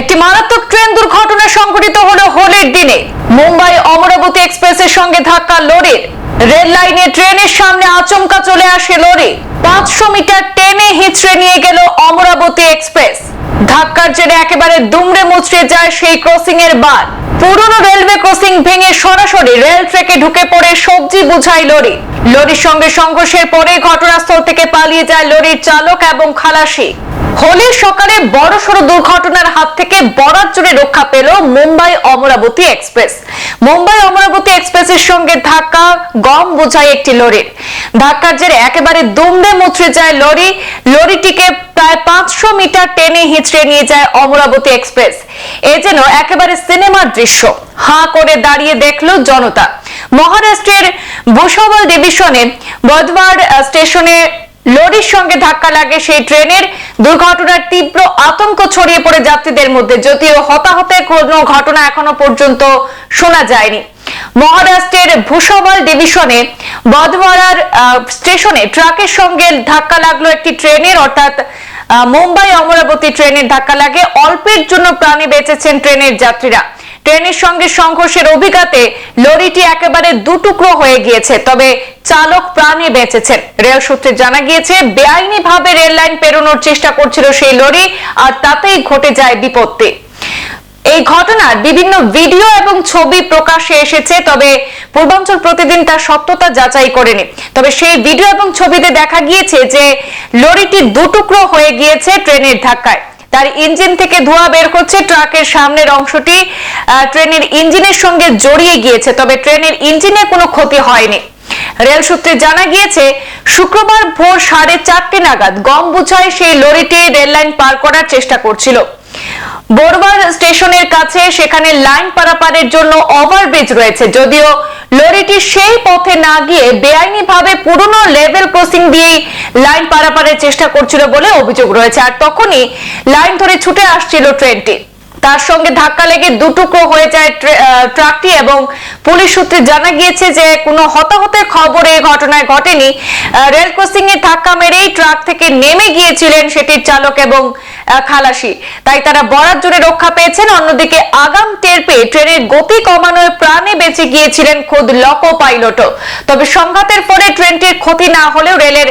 একটি মারাত্মক ট্রেন দুর্ঘটনা সংঘটিত হলো হোলির দিনে। মুম্বাই অমরাবতী এক্সপ্রেসের সঙ্গে ধাক্কা লরির। রেল লাইনে ট্রেনের সামনে আচমকা চলে আসে লরি। পাঁচশো মিটার টেনে হিচড়ে নিয়ে গেল অমরাবতী এক্সপ্রেস। ধাক্কার জেরে একেবারে দুমড়ে মুচড়ে যায় সেই ক্রসিং এর বার। পুরনো রেলওয়ে ক্রসিং ভেঙে সরাসরি রেল ট্রেকে ঢুকে পড়ে সবজি বুঝাই লরি। লরির সঙ্গে সংঘর্ষের পরে ঘটনাস্থল থেকে পালিয়ে যায় লরির চালক এবং খালাসি। হোলির সকালে বড়সড় দুর্ঘটনার হাত থেকে বরাত জুড়ে রক্ষা পেল মুম্বাই অমরাবতী এক্সপ্রেস। মুম্বাই অমরাবতী এক্সপ্রেসের সঙ্গে ধাক্কা গম বোঝায় একটি লরির ধাক্কার জেরে একেবারে দুমড়ে মুচড়ে যায় লরি। লরিটিকে প্রায় পাঁচশো মিটার টেনে হিচড়ে নিয়ে যায় অমরাবতী এক্সপ্রেস। এ যেন একেবারে সিনেমার দৃশ্য। হাঁ করে দাঁড়িয়ে দেখল জনতা। মহারাষ্ট্রের ভূষবল ডিভিশনে বদবার আহ, স্টেশনে লরির সঙ্গে ধাক্কা লাগে সেই ট্রেনের। দুর্ঘটনার তীব্র আতঙ্ক ছড়িয়ে পড়ে যাত্রীদের মধ্যে। যদিও হতাহতের কোনো ঘটনা এখনও পর্যন্ত শোনা যায়নি। মহারাষ্ট্রের ভূষবল ডিভিশনে বদওয়ারার আহ, স্টেশনে ট্রাকের সঙ্গে ধাক্কা লাগল একটি ট্রেনের। অর্থাৎ মুম্বাই অমরাবতী ট্রেনের ধাক্কা লাগে। অল্পের জন্য প্রাণে বেঁচেছেন ট্রেনের যাত্রীরা। ট্রেনের সঙ্গে সংঘর্ষের অভিঘাতে লরিটি একেবারে দুটুকরো হয়ে গিয়েছে, তবে চালক প্রাণে বেঁচেছেন। রেল সূত্রে জানা গিয়েছে বেআইনি ভাবে রেল লাইন পেরোনোর চেষ্টা করছিল সেই লরি, আর তাতেই ঘটে যায় বিপত্তি। এই ঘটনার বিভিন্ন ভিডিও এবং ছবি প্রকাশে এসেছে, তবে পূর্বাঞ্চল প্রতিদিন তার সত্যতা যাচাই করেনি। তবে সেই ভিডিও এবং ছবিতে দেখা গিয়েছে যে লরিটি দুটুকরো হয়ে গিয়েছে ট্রেনের ধাক্কায়। তার ইঞ্জিন থেকে ধোঁয়া বের হচ্ছে ট্রাকের সামনের অংশটি ট্রেনের ইঞ্জিনের সঙ্গে জড়িয়ে গিয়েছে, তবে ট্রেনের ইঞ্জিনে কোনো ক্ষতি হয়নি। রেল সূত্রে জানা গিয়েছে, শুক্রবার ভোর সাড়ে চারটে নাগাদ গম বুঝায় সেই লরিটি রেললাইন পার করার চেষ্টা করছিল। বোরবার স্টেশনের কাছে সেখানে লাইন পারাপারের জন্য ওভারব্রিজ রয়েছে। যদিও লরিটি সেই পথে না গিয়ে বেআইনি ভাবে পুরনো লেভেল ক্রসিং দিয়েই লাইন পারাপারের চেষ্টা করছিল বলে অভিযোগ রয়েছে। আর তখনই লাইন ধরে ছুটে আসছিল ট্রেনটি। তার সঙ্গে ধাক্কা লেগে দুটুকরো হয়ে যায় ট্রাকটি এবং পুলিশ সূত্রে জানা গিয়েছে যে কোনো হতাহতের খবর এই ঘটনায় ঘটেনি। রেল ক্রসিং এ ধাক্কা মেরেই ট্রাক থেকে নেমে গিয়েছিলেন সেটির চালক এবং খালাসি। তাই তারা বরাত জুড়ে রক্ষা পেয়েছেন, অন্যদিকে আগাম টের পেয়ে ট্রেনের গতি কমানোর প্রাণে বেঁচে গিয়েছিলেন খোদ লকো পাইলটও। তবে সংঘাতের পরে ট্রেনটির ক্ষতি না হলেও রেলের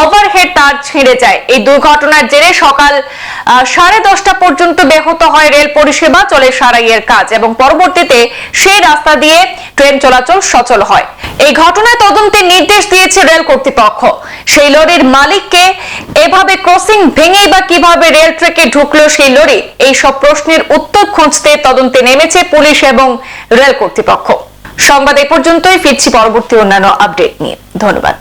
ওভারহেড তার ছিঁড়ে যায়। এই দুর্ঘটনার জেরে সকাল সাড়ে দশটা পর্যন্ত ব্যাহত হয় রেল পরিষেবা, চলে সারাইয়ের কাজ এবং পরবর্তীতে সেই রাস্তা দিয়ে ট্রেন চলাচল সচল হয়। এই ঘটনায় তদন্তের নির্দেশ দিয়েছে রেল কর্তৃপক্ষ। সেই লরির মালিককে এভাবে ক্রসিং ভেঙেই বা কীভাবে রেল ট্রেকে ঢুকলো সেই লরি, এই সব প্রশ্নের উত্তর খুঁজতে তদন্তে নেমেছে পুলিশ এবং রেল কর্তৃপক্ষ। সংবাদ এ পর্যন্তই, ফিরছি পরবর্তী অন্যান্য আপডেট নিয়ে। ধন্যবাদ।